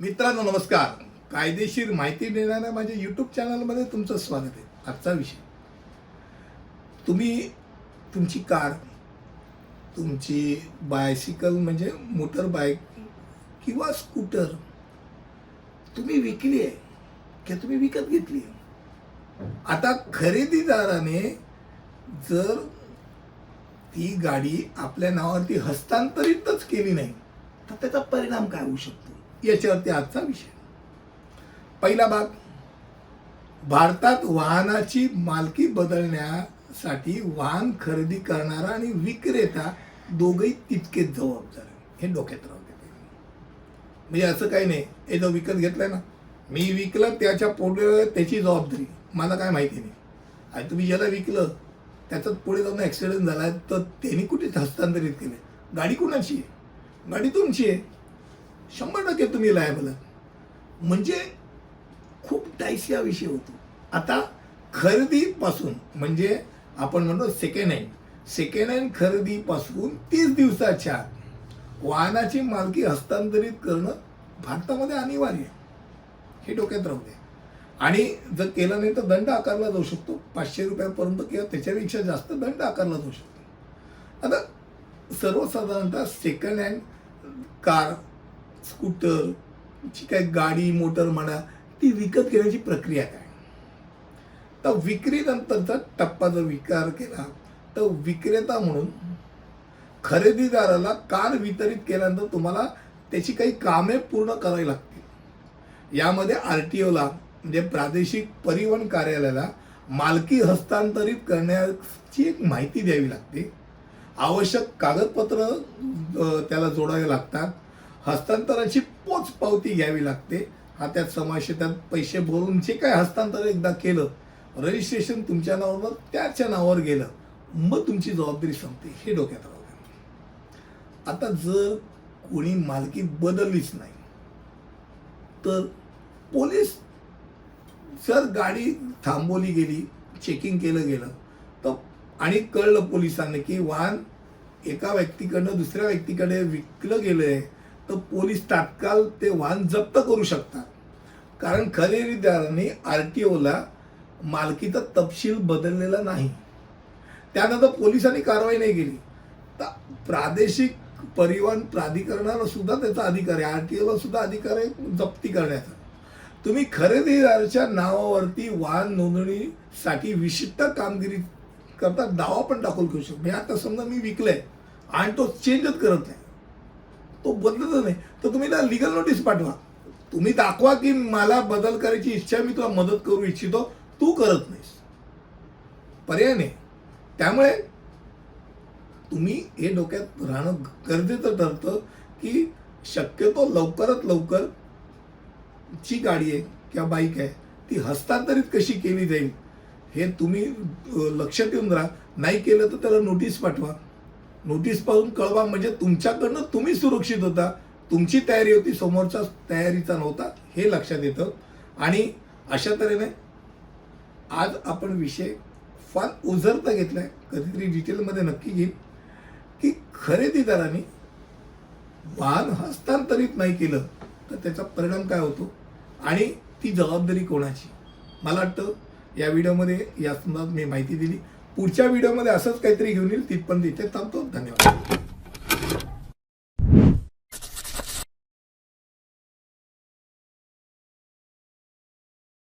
मित्रांनो नमस्कार. कायदेशीर माहिती देणाऱ्या माझ्या यूट्यूब चॅनलमध्ये तुमचं स्वागत आहे. आजचा विषय. तुम्ही तुमची कार तुमची बायसिकल म्हणजे मोटर बाईक किंवा स्कूटर तुम्ही विकली आहे किंवा तुम्ही विकत घेतली आहे? आता खरेदीदाराने जर ती गाडी आपल्या नावावरती हस्तांतरितच केली नाही तर त्याचा परिणाम काय होऊ शकतो? याच्यावरती आजचा विषय. पहिला भाग भारतात वाहनाची मालकी बदलण्यासाठी वाहन खरेदी करणारा आणि विक्रेता दोघंही तितकेच जबाबदार हे डोक्यात राहू म्हणजे असं काही नाही. हे जो विकत घेतलाय ना मी विकलं त्याच्या पुढे त्याची जबाबदारी. मला काय माहिती नाही. आणि तुम्ही ज्याला विकलं त्याच्यात पुढे जाऊन ॲक्सिडेंट झाला तर त्यांनी कुठे हस्तांतरित केले गाडी कुणाची आहे? गाडी तुमची आहे. शंभर टक्के तुम्ही लायबल आहात म्हणजे खूप डायसी हा विषय होतो. आता खरेदीपासून म्हणजे आपण म्हणतो सेकंड हँड सेकंड हँड खरेदीपासून तीस दिवसाच्या आत वाहनाची मालकी हस्तांतरित करणं भारतामध्ये अनिवार्य हे डोक्यात राहू दे. आणि जर केलं नाही तर दंड आकारला जाऊ शकतो. पाचशे रुपयापर्यंत किंवा त्याच्यापेक्षा जास्त दंड आकारला जाऊ शकतो. आता सर्वसाधारणतः सेकंड हँड कार स्कूटर जी काय गाडी मोटर म्हणा ती विकत घेण्याची प्रक्रिया काय? तर विक्रीनंतरचा टप्पा जर विचार केला तर विक्रेता म्हणून खरेदीदाराला कार वितरित केल्यानंतर तुम्हाला त्याची काही कामे पूर्ण करावी लागतील. यामध्ये आर टी ओला म्हणजे प्रादेशिक परिवहन कार्यालयाला मालकी हस्तांतरित करण्याची एक माहिती द्यावी लागते. आवश्यक कागदपत्र त्याला जोडावे लागतात. हस्तांतराची पोच पावती घ्यावी लागते हा त्यात समावेश आहे. त्यात पैसे भरून जे काय हस्तांतर एकदा केलं रजिस्ट्रेशन तुमच्या नावावर त्याच्या नावावर गेलं मग तुमची जबाबदारी संपते हे डोक्यात राहू आता जर कोणी मालकी बदललीच नाही तर पोलीस जर गाडी थांबवली गेली चेकिंग केलं गेलं तर आणि कळलं पोलिसांनी की वाहन एका व्यक्तीकडनं दुसऱ्या व्यक्तीकडे विकलं गेलं आहे तर पोलीस तात्काळ ते वाहन जप्त करू शकतात. कारण खरेदीदारांनी आर टी ओला मालकीचा तपशील बदललेला नाही. त्यानंतर पोलिसांनी कारवाई नाही केली. तर प्रादेशिक परिवहन प्राधिकरणाला सुद्धा त्याचा अधिकार आहे. आर टी ओला सुद्धा अधिकार आहे जप्ती करण्याचा. तुम्ही खरेदीदाराच्या नावावरती वाहन नोंदणीसाठी विशिष्ट कामगिरी करता दावा पण दाखल करू शकतो. मी आता समजा मी विकलंय आणि तो चेंजच करत नाही. तो बदलत नाही. तर तुम्ही त्याला लिगल नोटीस पाठवा. तुम्ही दाखवा की मला बदल करायची इच्छा मी तुला मदत करू इच्छितो. तू करत नाहीस. पर्याय नाही. त्यामुळे तुम्ही हे डोक्यात राहणं गरजेचं ठरतं की शक्यतो लवकरात लवकर जी गाडी आहे किंवा बाईक आहे ती हस्तांतरित कशी केली जाईल हे तुम्ही लक्ष लक्षात येऊन राहा. नाही केलं तर त्याला नोटीस पाठवा. नोटीस पाहून कळवा. म्हणजे तुमच्याकडनं तुम्ही सुरक्षित होता. तुमची तयारी होती. समोरच्या तयारीचा नव्हता. हे लक्षात येतं. आणि अशा तऱ्हेने आज आपण विषय फार उजरता घेतलाय. कधीतरी डिटेलमध्ये नक्की घेईन. की खरेदीदारांनी वाहन हस्तांतरित नाही केलं तर त्याचा परिणाम काय होतो? आणि ती जबाबदारी कोणाची? मला वाटतं या व्हिडिओमध्ये या संदर्भात मी माहिती दिली. पुढच्या व्हिडिओमध्ये असंच काहीतरी घेऊन येईल तिथपर्यंत इथे थांबतो. धन्यवाद.